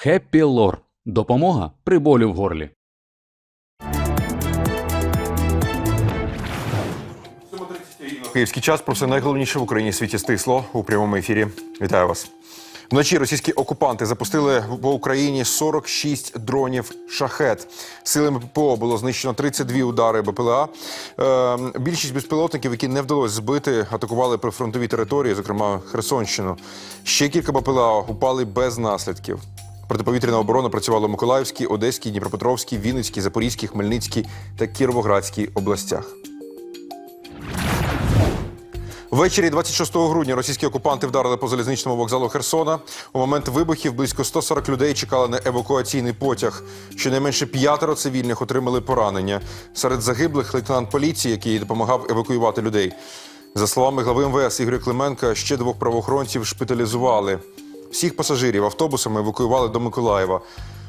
Хеппі Лор. Допомога при болі в горлі. Київський час про все найголовніше в Україні світі стисло у прямому ефірі. Вітаю вас. Вночі російські окупанти запустили по Україні 46 дронів шахет. Силами ППО було знищено 32 удари БПЛА. Е, більшість безпілотників, які не вдалося збити, атакували прифронтові території, зокрема Херсонщину. Ще кілька БПЛА упали без наслідків. Протиповітряна оборона працювала в Миколаївській, Одеській, Дніпропетровській, Вінницькій, Запорізькій, Хмельницькій та Кіровоградській областях. Ввечері 26 грудня російські окупанти вдарили по залізничному вокзалу Херсона. У момент вибухів близько 140 людей чекали на евакуаційний потяг. Щонайменше п'ятеро цивільних отримали поранення. Серед загиблих лейтенант поліції, який допомагав евакуювати людей. За словами глави МВС Ігоря Клименка, ще двох правоохоронців шпиталізували. Всіх пасажирів автобусами евакуювали до Миколаєва.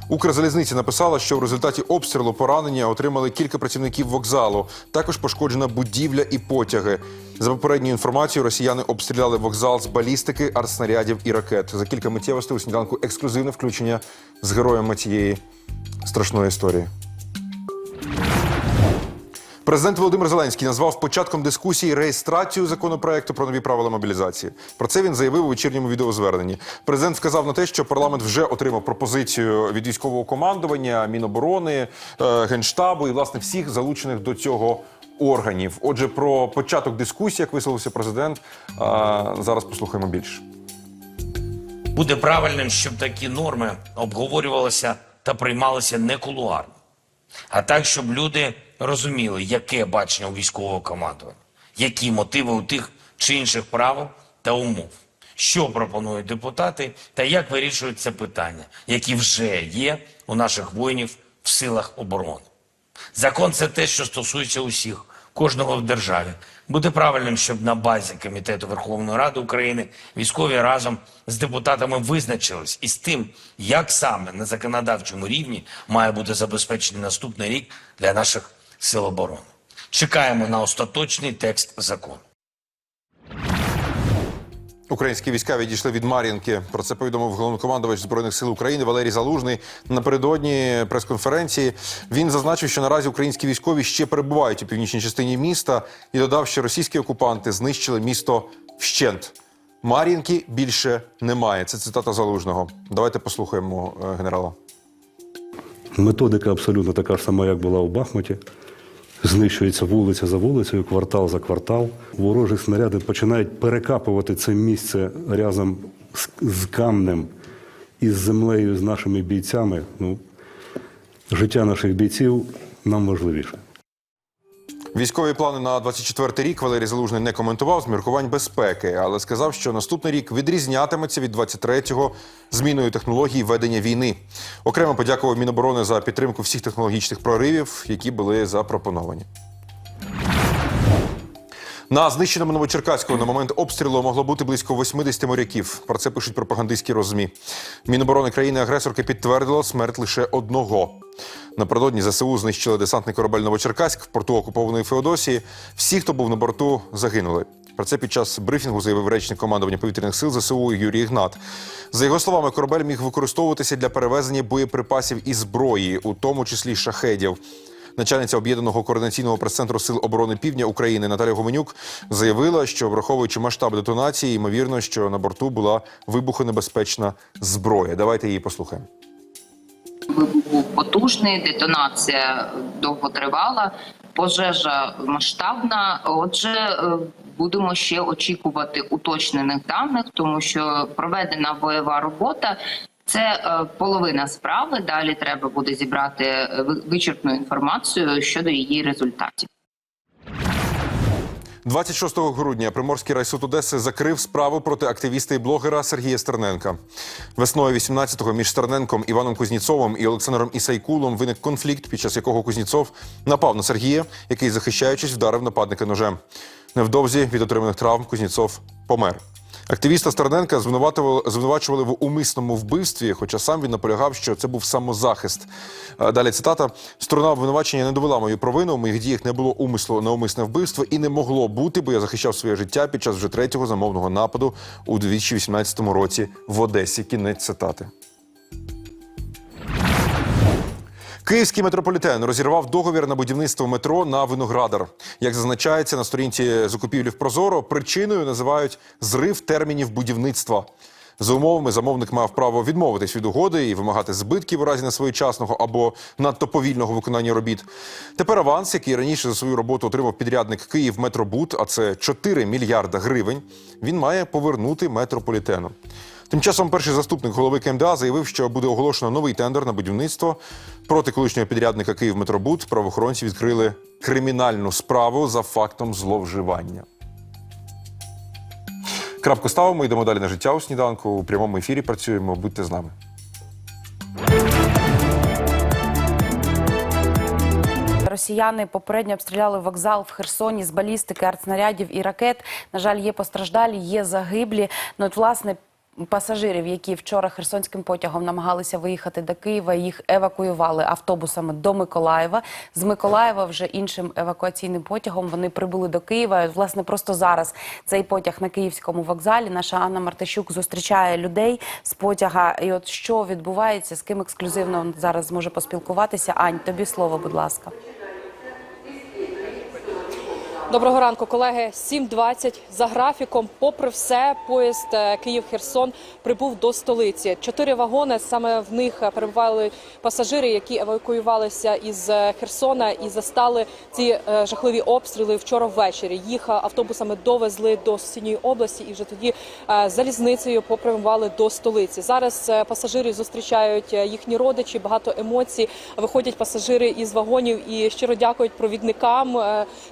Укрзалізниця написала, що в результаті обстрілу поранення отримали кілька працівників вокзалу. Також пошкоджена будівля і потяги. За попередньою інформацією, росіяни обстріляли вокзал з балістики, артснарядів і ракет. За кілька миттєвостей у сніданку ексклюзивне включення з героями цієї страшної історії. Президент Володимир Зеленський назвав початком дискусії реєстрацію законопроекту про нові правила мобілізації. Про це він заявив у вечірньому відеозверненні. Президент вказав на те, що парламент вже отримав пропозицію від військового командування, Міноборони, е, генштабу і власне всіх залучених до цього органів. Отже, про початок дискусії, як висловився президент, е, зараз послухаємо більше. Буде правильним, щоб такі норми обговорювалися та приймалися не кулуарно, а так, щоб люди розуміли, яке бачення у військового командування, які мотиви у тих чи інших правил та умов, що пропонують депутати та як вирішують це питання, які вже є у наших воїнів в силах оборони. Закон це те, що стосується усіх, кожного в державі. Буде правильним, щоб на базі Комітету Верховної Ради України військові разом з депутатами визначились із тим, як саме на законодавчому рівні має бути забезпечений наступний рік для наших сил оборони. Чекаємо на остаточний текст закону. Українські війська відійшли від Мар'їнки. Про це повідомив головнокомандувач збройних сил України Валерій Залужний напередодні прес-конференції. Він зазначив, що наразі українські військові ще перебувають у північній частині міста і додав, що російські окупанти знищили місто вщент. Мар'їнки більше немає. Це цитата залужного. Давайте послухаємо е, генерала. Методика абсолютно така ж сама, як була у Бахмуті. Знищується вулиця за вулицею, квартал за квартал. Ворожі снаряди починають перекапувати це місце разом з, камнем і з землею, з нашими бійцями. Ну, життя наших бійців нам важливіше. Військові плани на 24 рік Валерій Залужний не коментував з міркувань безпеки, але сказав, що наступний рік відрізнятиметься від 23-го зміною технологій ведення війни. Окремо подякував Міноборони за підтримку всіх технологічних проривів, які були запропоновані. На знищеному Новочеркаському на момент обстрілу могло бути близько 80 моряків. Про це пишуть пропагандистські розмі. Міноборони країни-агресорки підтвердило смерть лише одного. Напередодні ЗСУ знищили десантний корабель Новочеркаськ в порту окупованої Феодосії. Всі, хто був на борту, загинули. Про це під час брифінгу заявив речник командування повітряних сил ЗСУ Юрій Ігнат. За його словами, корабель міг використовуватися для перевезення боєприпасів і зброї, у тому числі шахедів. Начальниця об'єднаного координаційного прес-центру сил оборони Півдня України Наталя Гоменюк заявила, що враховуючи масштаб детонації, ймовірно, що на борту була вибухонебезпечна зброя. Давайте її послухаємо. Вибух потужний, детонація довготривала, пожежа масштабна. Отже, е, будемо ще очікувати уточнених даних, тому що проведена бойова робота. Це е, половина справи. Далі треба буде зібрати е, вичерпну інформацію щодо її результатів. 26 грудня Приморський райсуд Одеси закрив справу проти активіста і блогера Сергія Стерненка. Весною 18-го між Стерненком, Іваном Кузніцовим і Олександром Ісайкулом виник конфлікт, під час якого Кузніцов напав на Сергія, який, захищаючись, вдарив нападника ножем. Невдовзі від отриманих травм Кузніцов помер. Активіста Стерненка звинувачували в умисному вбивстві, хоча сам він наполягав, що це був самозахист. Далі цитата: сторона обвинувачення не довела мою провину. У моїх діях не було умислу на умисне вбивство і не могло бути, бо я захищав своє життя під час вже третього замовного нападу у 2018 році в Одесі. Кінець цитати. Київський метрополітен розірвав договір на будівництво метро на Виноградар. Як зазначається на сторінці закупівлі в Прозоро, причиною називають зрив термінів будівництва. За умовами замовник мав право відмовитись від угоди і вимагати збитків у разі несвоєчасного або надто повільного виконання робіт. Тепер аванс, який раніше за свою роботу отримав підрядник Київ Метробуд, а це 4 мільярда гривень. Він має повернути метрополітену. Тим часом перший заступник голови КМДА заявив, що буде оголошено новий тендер на будівництво. Проти колишнього підрядника Київ Метробуд правоохоронці відкрили кримінальну справу за фактом зловживання. Крапку ставимо, йдемо далі на життя у сніданку. У прямому ефірі працюємо. Будьте з нами. Росіяни попередньо обстріляли вокзал в Херсоні з балістики, артснарядів і ракет. На жаль, є постраждалі, є загиблі. Ну от власне. Пасажирів, які вчора херсонським потягом намагалися виїхати до Києва, їх евакуювали автобусами до Миколаєва. З Миколаєва вже іншим евакуаційним потягом вони прибули до Києва. Власне, просто зараз цей потяг на київському вокзалі. Наша Анна Мартищук зустрічає людей з потяга. І от що відбувається, з ким ексклюзивно зараз зможе поспілкуватися. Ань, тобі слово, будь ласка. Доброго ранку, колеги. 7.20 за графіком. Попри все, поїзд е, Київ-Херсон прибув до столиці. Чотири вагони саме в них перебували пасажири, які евакуювалися із е, Херсона і застали ці е, жахливі обстріли вчора ввечері. Їх автобусами довезли до сусідньої області і вже тоді залізницею попрямували до столиці. Зараз пасажири зустрічають їхні родичі. Багато емоцій. Виходять пасажири із вагонів і щиро дякують провідникам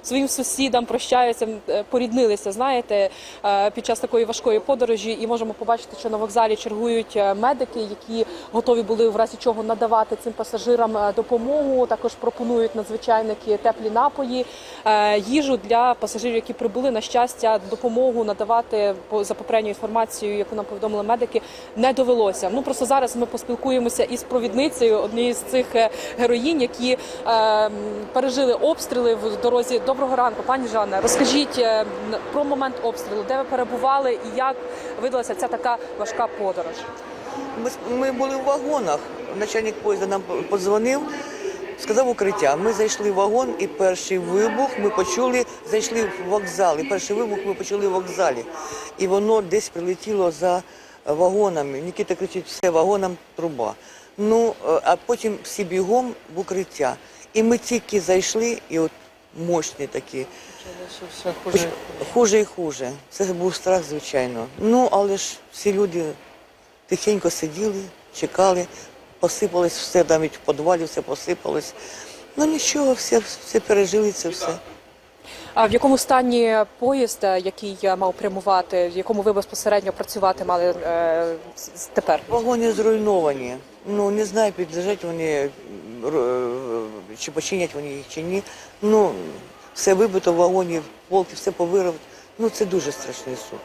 своїм сусідам. Прощаються, е, поріднилися. Знаєте, е, під час такої важкої подорожі, і можемо побачити, що на вокзалі чергують е, медики, які готові були в разі чого надавати цим пасажирам допомогу. Також пропонують надзвичайники теплі напої, їжу для пасажирів, які прибули. На щастя, допомогу надавати за попередньою інформацією, яку нам повідомили медики, не довелося. Ну просто зараз ми поспілкуємося із провідницею однієї з цих героїнь, які пережили обстріли в дорозі. Доброго ранку, пані Жанна. Розкажіть е, про момент обстрілу, де ви перебували і як видалася ця така важка подорож. Ми, ми були в вагонах. Начальник поїзда нам подзвонив, сказав укриття. Ми зайшли в вагон, і перший вибух ми почули, зайшли в вокзал. І перший вибух ми почули в вокзалі. І воно десь прилетіло за вагонами. Нікіта кричить, все, вагонам труба. Ну, е, а потім всі бігом в укриття. І ми тільки зайшли, і от мощні такі. Все Хуже і хуже. Це був страх, звичайно. Ну, але ж всі люди тихенько сиділи, чекали, посипалось все, навіть в підвалі все посипалось. Ну нічого, все, все пережили це все. А в якому стані поїзд, е, який мав прямувати, в якому ви безпосередньо працювати мали е, тепер? Вагони зруйновані. Ну не знаю, підлежать вони е, чи починять вони їх чи ні. Ну все вибито в вагоні, полки, все повирив. Ну це дуже страшний суд.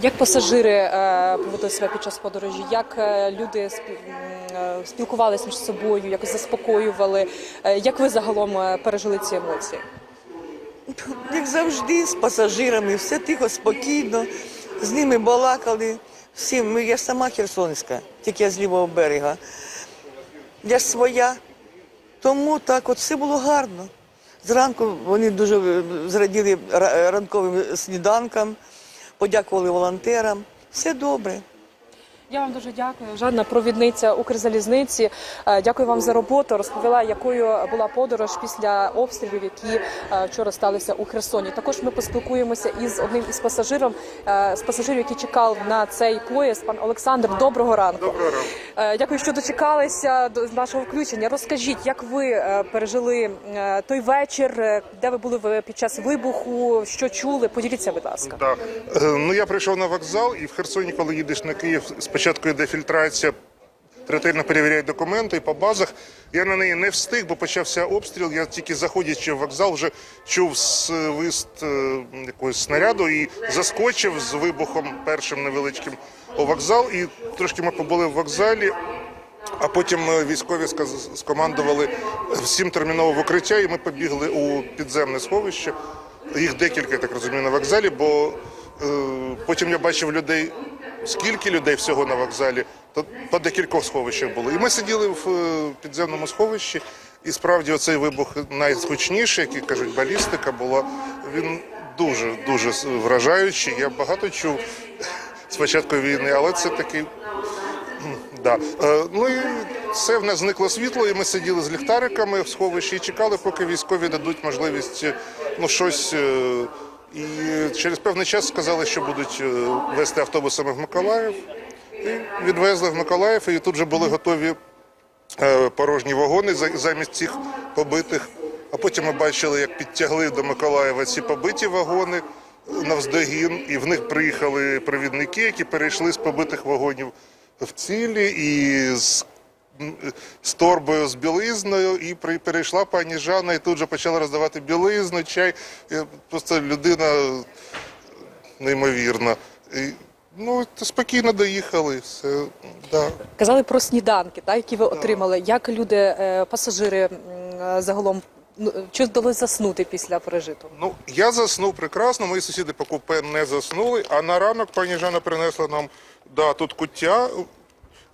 Як пасажири е, поводили себе під час подорожі? Як е, люди спі- спілкувалися між собою, якось заспокоювали? Е, як ви загалом пережили ці емоції? Як завжди, з пасажирами, все тихо, спокійно, з ними балакали. Всі, я сама херсонська, тільки я з лівого берега. Я своя. Тому так от все було гарно. Зранку вони дуже е, зраділи ранковим сніданкам, подякували волонтерам. Все добре. Я вам дуже дякую. Жанна, провідниця Укрзалізниці. Е, Дякую вам за роботу. Розповіла, якою була подорож після обстрілів, які е, вчора сталися у Херсоні. Також ми поспілкуємося із одним із пасажирів, е, з пасажирів, який чекав на цей поїзд. Пан Олександр, доброго ранку. Доброго ранку. Дякую, що дочекалися до нашого включення. Розкажіть, як ви пережили той вечір, де ви були під час вибуху, що чули? Поділіться, будь ласка. Так. Ну я прийшов на вокзал, і в Херсоні, коли їдеш на Київ, спочатку йде фільтрація, ретельно перевіряють документи по базах. Я на неї не встиг, бо почався обстріл. Я тільки заходячи в вокзал, вже чув свист е, якогось снаряду і заскочив з вибухом першим невеличким у вокзал. І трошки ми побули в вокзалі. А потім військові скомандували всім терміново в укриття, і ми побігли у підземне сховище. Їх декілька, я так розумію, на вокзалі, бо е, потім я бачив людей скільки людей всього на вокзалі, то по декількох сховищах було. І ми сиділи в е, підземному сховищі, і справді оцей вибух найгучніший, який кажуть, балістика була. Він дуже дуже вражаючий. Я багато чув з початку війни, але це такий Да. Е, ну і все в нас зникло світло, і ми сиділи з ліхтариками в сховищі і чекали, поки військові дадуть можливість е, ну щось. Е, І через певний час сказали, що будуть е, вести автобусами в Миколаїв. І відвезли в Миколаїв, і тут вже були готові е, порожні вагони замість цих побитих. А потім ми бачили, як підтягли до Миколаєва ці побиті вагони навздогін, і в них приїхали провідники, які перейшли з побитих вагонів в цілі і з, з торбою з білизною. І при, перейшла пані Жанна, і тут же почала роздавати білизну, чай. Просто людина неймовірна. І, ну, спокійно доїхали. Все, да. Казали про сніданки, які ви отримали. Як люди, е, пасажири е, загалом ну, чи вдалося заснути після пережитого? Ну, я заснув прекрасно, мої сусіди по купе не заснули, а на ранок пані Жанна принесла нам да, тут куття.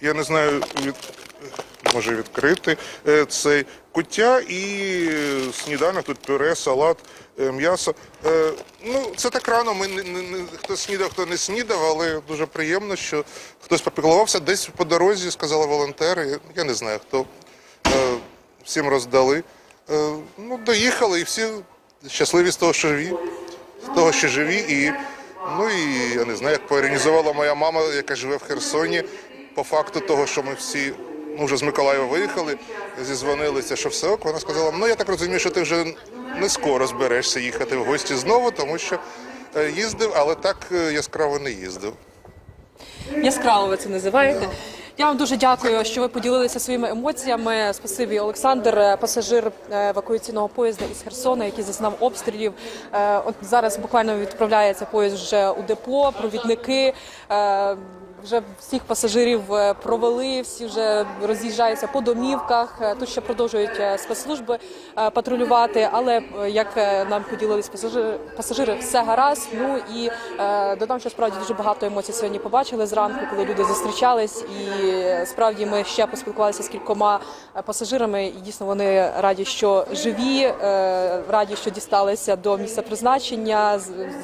Я не знаю, від, може відкрити е, цей куття і сніданок, тут пюре, салат, е, м'ясо. Е, ну, це так рано. Ми не, не, не- хто снідав, хто не снідав, але дуже приємно, що хтось попіклувався. Десь по дорозі сказали волонтери. Я, не знаю хто. Е, всім роздали. Е, ну, доїхали і всі щасливі з того, що живі, з того, що живі. І, ну і я не знаю, як поорганізувала моя мама, яка живе в Херсоні, по факту того, що ми всі ну, вже з Миколаєва виїхали, зізвонилися, що все ок. Вона сказала, ну я так розумію, що ти вже не скоро зберешся їхати в гості знову, тому що е, їздив, але так е, яскраво не їздив. Яскраво ви це називаєте. Я вам дуже дякую, що ви поділилися своїми емоціями. Спасибі, Олександр, е, пасажир евакуаційного поїзда із Херсона, який зазнав обстрілів. От зараз буквально відправляється поїзд вже у депо. Провідники вже всіх пасажирів е, провели, всі вже роз'їжджаються по домівках. Е, Тут ще продовжують е, спецслужби патрулювати, але як нам поділились пасажири, пасажири, все гаразд. Ну і додам, що справді дуже багато емоцій сьогодні побачили зранку, коли люди зустрічались. І справді ми ще поспілкувалися з кількома пасажирами, і дійсно вони раді, що живі, раді, що дісталися до місця призначення,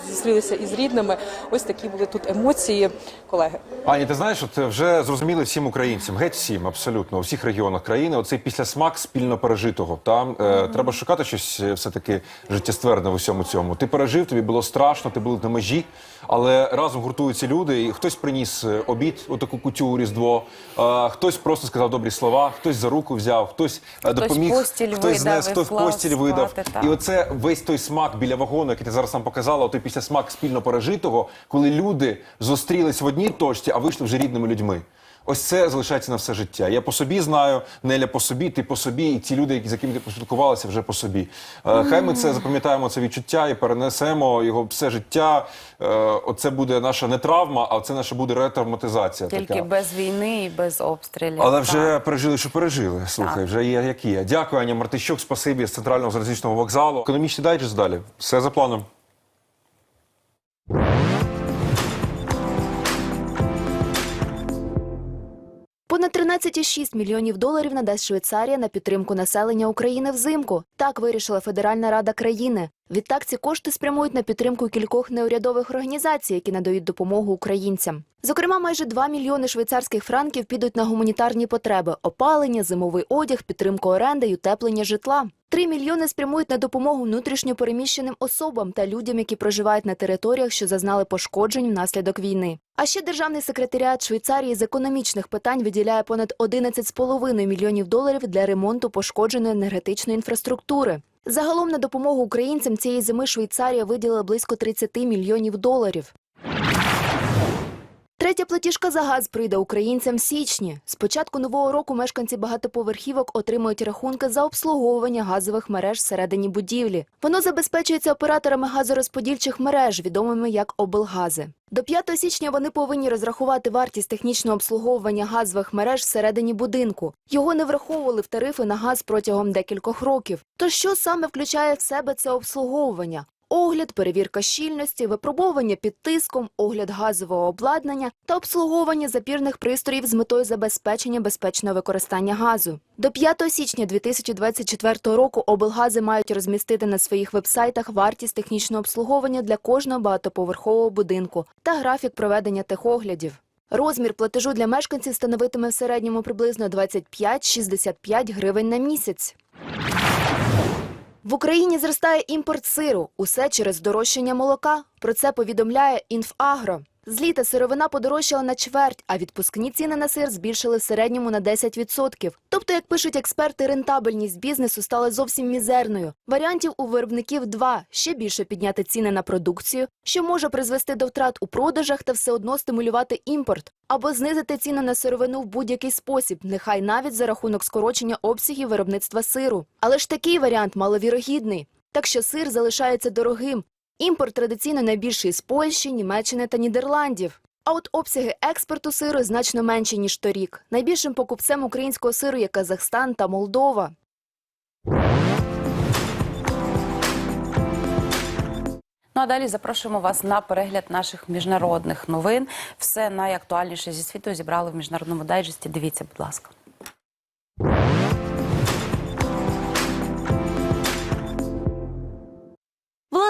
зустрілися із рідними. Ось такі були тут емоції, колеги. Ані, ти знаєш, от вже зрозуміли всім українцям, геть всім, абсолютно у всіх регіонах країни. Оцей післясмак спільно пережитого. Там е, треба шукати щось е, все таки життєстверне в усьому цьому. Ти пережив, тобі було страшно, ти був на межі, але разом гуртуються люди, і хтось приніс е, обід, отаку кутю у різдво, е, хтось просто сказав добрі слова, хтось за руку взяв, хтось, е, допоміг, постіль хтось знес, хтось постіль видав. спати. І оце весь той смак біля вагону, який ти зараз нам показала, той після смак спільно пережитого, коли люди зустрілись в одній точці, а вийшли вже рідними людьми. Ось це залишається на все життя. Я по собі знаю, Неля по собі, ти по собі, і ті люди, які з якими ти поспілкувалися, вже по собі. Е, Хай ми це запам'ятаємо це відчуття і перенесемо його все життя. Е, Оце буде наша не травма, а це наша буде ретравматизація. Тільки така. без війни і без обстрілів. Але Так. вже пережили, що пережили. Слухай, вже є як є. Дякую, Аня Мартищук, спасибі з центрального залізничного вокзалу. Економічний дайджест далі. Все за планом. Понад 13,6 мільйонів доларів надасть Швейцарія на підтримку населення України взимку. Так вирішила Федеральна рада країни. Відтак ці кошти спрямують на підтримку кількох неурядових організацій, які надають допомогу українцям. Зокрема, майже 2 мільйони швейцарських франків підуть на гуманітарні потреби: опалення, зимовий одяг, підтримку оренди й утеплення житла. 3 мільйони спрямують на допомогу внутрішньо переміщеним особам та людям, які проживають на територіях, що зазнали пошкоджень внаслідок війни. А ще державний секретаріат Швейцарії з економічних питань виділяє понад 11,5 мільйонів доларів для ремонту пошкодженої енергетичної інфраструктури. Загалом на допомогу українцям цієї зими Швейцарія виділила близько 30 мільйонів доларів. Третя платіжка за газ прийде українцям в січні. З початку нового року мешканці багатоповерхівок отримують рахунки за обслуговування газових мереж всередині будівлі. Воно забезпечується операторами газорозподільчих мереж, відомими як облгази. До 5 січня вони повинні розрахувати вартість технічного обслуговування газових мереж всередині будинку. Його не враховували в тарифи на газ протягом декількох років. То що саме включає в себе це обслуговування? Огляд, перевірка щільності, випробовування під тиском, огляд газового обладнання та обслуговування запірних пристроїв з метою забезпечення безпечного використання газу. До 5 січня 2024 року облгази мають розмістити на своїх вебсайтах вартість технічного обслуговування для кожного багатоповерхового будинку та графік проведення техоглядів. Розмір платежу для мешканців становитиме в середньому приблизно 25-65 гривень на місяць. В Україні зростає імпорт сиру. Усе через здорожчання молока. Про це повідомляє Інфагро. З літа сировина подорожчала на чверть, а відпускні ціни на сир збільшили в середньому на 10%. Тобто, як пишуть експерти, рентабельність бізнесу стала зовсім мізерною. Варіантів у виробників два – ще більше підняти ціни на продукцію, що може призвести до втрат у продажах та все одно стимулювати імпорт, або знизити ціну на сировину в будь-який спосіб, нехай навіть за рахунок скорочення обсягів виробництва сиру. Але ж такий варіант маловірогідний. Так що сир залишається дорогим. Імпорт традиційно найбільший з Польщі, Німеччини та Нідерландів. А от обсяги експорту сиру значно менші, ніж торік. Найбільшим покупцем українського сиру є Казахстан та Молдова. Ну а далі запрошуємо вас на перегляд наших міжнародних новин. Все найактуальніше зі світу зібрали в міжнародному дайджесті. Дивіться, будь ласка.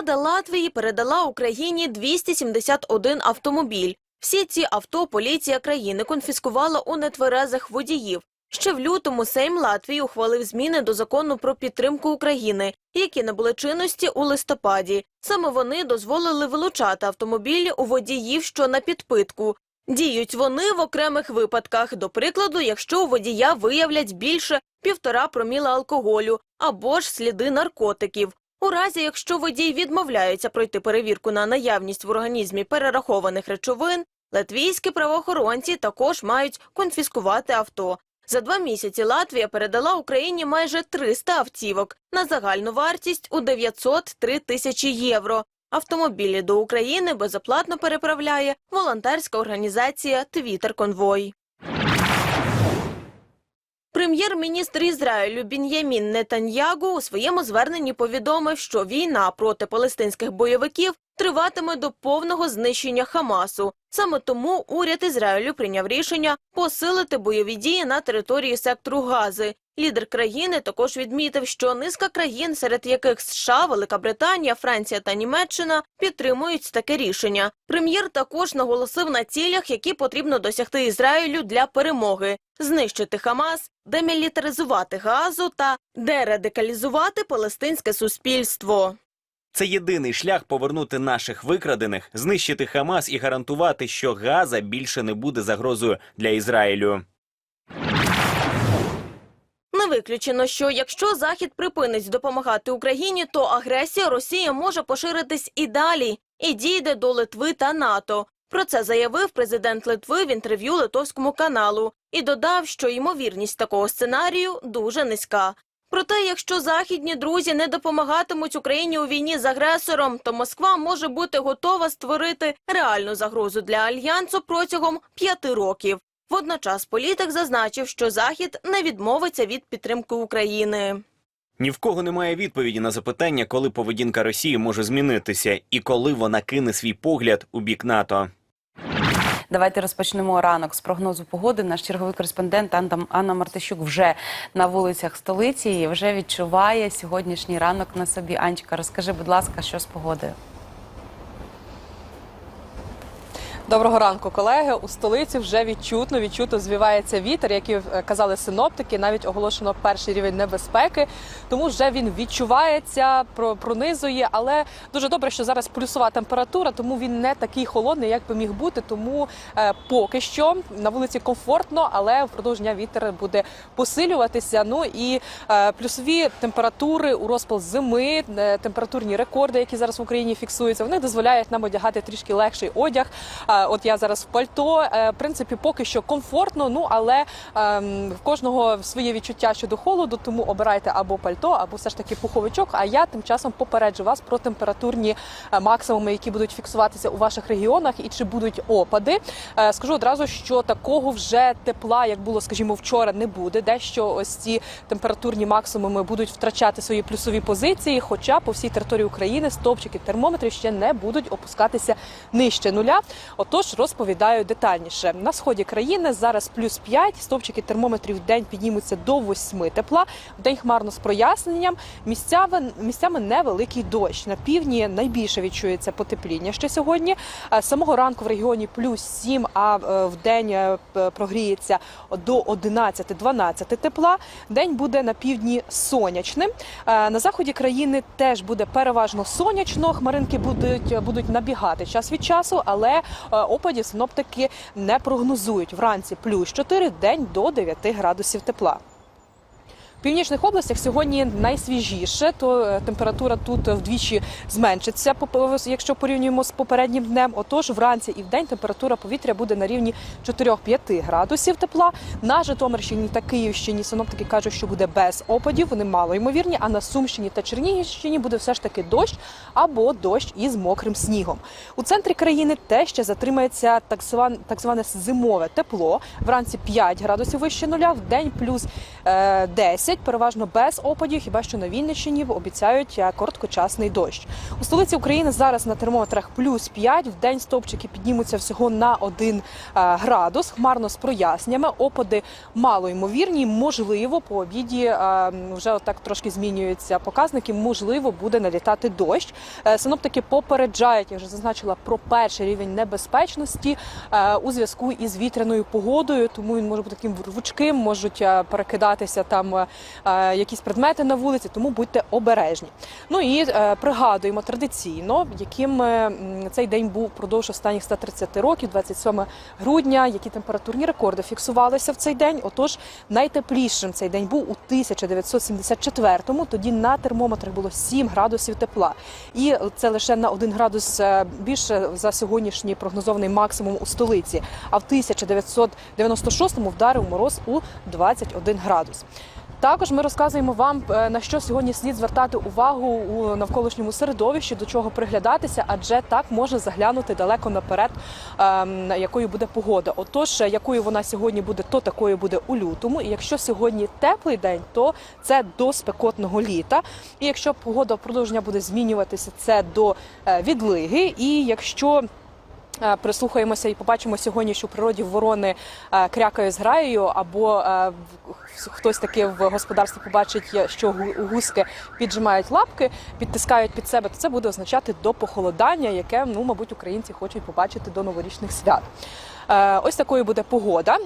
Влада Латвії передала Україні 271 автомобіль. Всі ці авто поліція країни конфіскувала у нетверезих водіїв. Ще в лютому Сейм Латвії ухвалив зміни до закону про підтримку України, які набули чинності у листопаді. Саме вони дозволили вилучати автомобілі у водіїв, що на підпитку. Діють вони в окремих випадках, до прикладу, якщо у водія виявлять більше півтора проміла алкоголю або ж сліди наркотиків. У разі, якщо водій відмовляється пройти перевірку на наявність в організмі перерахованих речовин, латвійські правоохоронці також мають конфіскувати авто. За два місяці Латвія передала Україні майже 300 автівок на загальну вартість у 903 тисячі євро. Автомобілі до України безоплатно переправляє волонтерська організація Твіттер Конвой. Прем'єр-міністр Ізраїлю Бін'ямін Нетаньягу у своєму зверненні повідомив, що війна проти палестинських бойовиків триватиме до повного знищення Хамасу. Саме тому уряд Ізраїлю прийняв рішення посилити бойові дії на території сектору Гази. Лідер країни також відмітив, що низка країн, серед яких США, Велика Британія, Франція та Німеччина, підтримують таке рішення. Прем'єр також наголосив на цілях, які потрібно досягти Ізраїлю для перемоги: знищити Хамас, демілітаризувати Газу та дерадикалізувати палестинське суспільство. Це єдиний шлях повернути наших викрадених, знищити Хамас і гарантувати, що Газа більше не буде загрозою для Ізраїлю. Не виключено, що якщо Захід припинить допомагати Україні, то агресія Росії може поширитись і далі, і дійде до Литви та НАТО. Про це заявив президент Литви в інтерв'ю литовському каналу і додав, що ймовірність такого сценарію дуже низька. Проте, якщо західні друзі не допомагатимуть Україні у війні з агресором, то Москва може бути готова створити реальну загрозу для альянсу протягом п'яти років. Водночас політик зазначив, що Захід не відмовиться від підтримки України. Ні в кого немає відповіді на запитання, коли поведінка Росії може змінитися і коли вона кине свій погляд у бік НАТО. Давайте розпочнемо ранок з прогнозу погоди. Наш черговий кореспондент Анна Мартищук вже на вулицях столиці і вже відчуває сьогоднішній ранок на собі. Анечка, розкажи, будь ласка, що з погодою? Доброго ранку, колеги. У столиці вже відчутно, відчутно звівається вітер, як і е, казали синоптики. Навіть оголошено перший рівень небезпеки. Тому вже він відчувається, пронизує. Але дуже добре, що зараз плюсова температура, тому він не такий холодний, як би міг бути. Тому е, поки що на вулиці комфортно, але впродовж дня вітер буде посилюватися. Ну і е, плюсові температури у розпал зими, температурні рекорди, які зараз в Україні фіксуються, вони дозволяють нам одягати трішки легший одяг. Е, От я зараз в пальто. Е, В принципі, поки що комфортно. Ну але ем, в кожного своє відчуття щодо холоду, тому обирайте або пальто, або все ж таки пуховичок. А я тим часом попереджу вас про температурні е, максимуми, які будуть фіксуватися у ваших регіонах, і чи будуть опади. Скажу одразу, що такого вже тепла, як було, скажімо, вчора, не буде. Дещо ось ці температурні максимуми будуть втрачати свої плюсові позиції. Хоча по всій території України стовпчики термометрів ще не будуть опускатися нижче нуля. Отож, розповідаю детальніше. На сході країни зараз плюс 5, стовпчики термометрів в день піднімуться до 8 тепла. В день хмарно з проясненням. Місцями, місцями невеликий дощ. На півдні найбільше відчується потепління ще сьогодні. Е, самого ранку в регіоні плюс 7, а е, в день е, прогріється до 11-12 тепла. День буде на півдні сонячним. На заході країни теж буде переважно сонячно. Хмаринки будуть, будуть набігати час від часу, але опадів синоптики не прогнозують. Вранці плюс 4, день до 9 градусів тепла. В північних областях сьогодні найсвіжіше, то е, температура тут вдвічі зменшиться, якщо порівнюємо з попереднім днем. Отож, вранці і в день температура повітря буде на рівні 4-5 градусів тепла. На Житомирщині та Київщині синоптики кажуть, що буде без опадів, вони мало ймовірні. А на Сумщині та Чернігівщині буде все ж таки дощ або дощ із мокрим снігом. У центрі країни те ще затримається так зване, так зване зимове тепло. Вранці 5 градусів вище нуля, в день плюс е, 10 місяць, переважно без опадів, хіба що на Вінниччині обіцяють е, короткочасний дощ. У столиці України зараз на термометрах плюс 5, в день стовпчики піднімуться всього на 1 е, градус, хмарно з прояснями Опади мало ймовірні. Можливо, по обіді е, вже отак трошки змінюються показники. Можливо, буде налітати дощ. Синоптики попереджають, я вже зазначила про перший рівень небезпечності у зв'язку із вітряною погодою, тому він може бути таким рвучким, можуть перекидатися там якісь предмети на вулиці, тому будьте обережні. Ну і е, пригадуємо традиційно, яким е, цей день був впродовж останніх 130 років, 27 грудня, які температурні рекорди фіксувалися в цей день. Отож, найтеплішим цей день був у 1974-му. Тоді на термометрах було 7 градусів тепла. І це лише на 1 градус е, більше за сьогоднішній прогнозований максимум у столиці. А в 1996-му вдарив мороз у 21 градус. Також ми розказуємо вам е, на що сьогодні слід звертати увагу у навколишньому середовищі, до чого приглядатися, адже так може заглянути далеко наперед, ем, якою буде погода. Отож, е, якою вона сьогодні буде, то такою буде у лютому. І якщо сьогодні теплий день, то це до спекотного літа. І якщо погода впродовж дня буде змінюватися, це до е, відлиги. І якщо Прислухаємося і побачимо сьогодні, що в природі ворони е, крякають з граєю, або е, хтось таки в господарстві побачить, е, що гу- гуски піджимають лапки, підтискають під себе, то це буде означати до похолодання, яке ну, мабуть, українці хочуть побачити до новорічних свят. Е, Ось такою буде погода.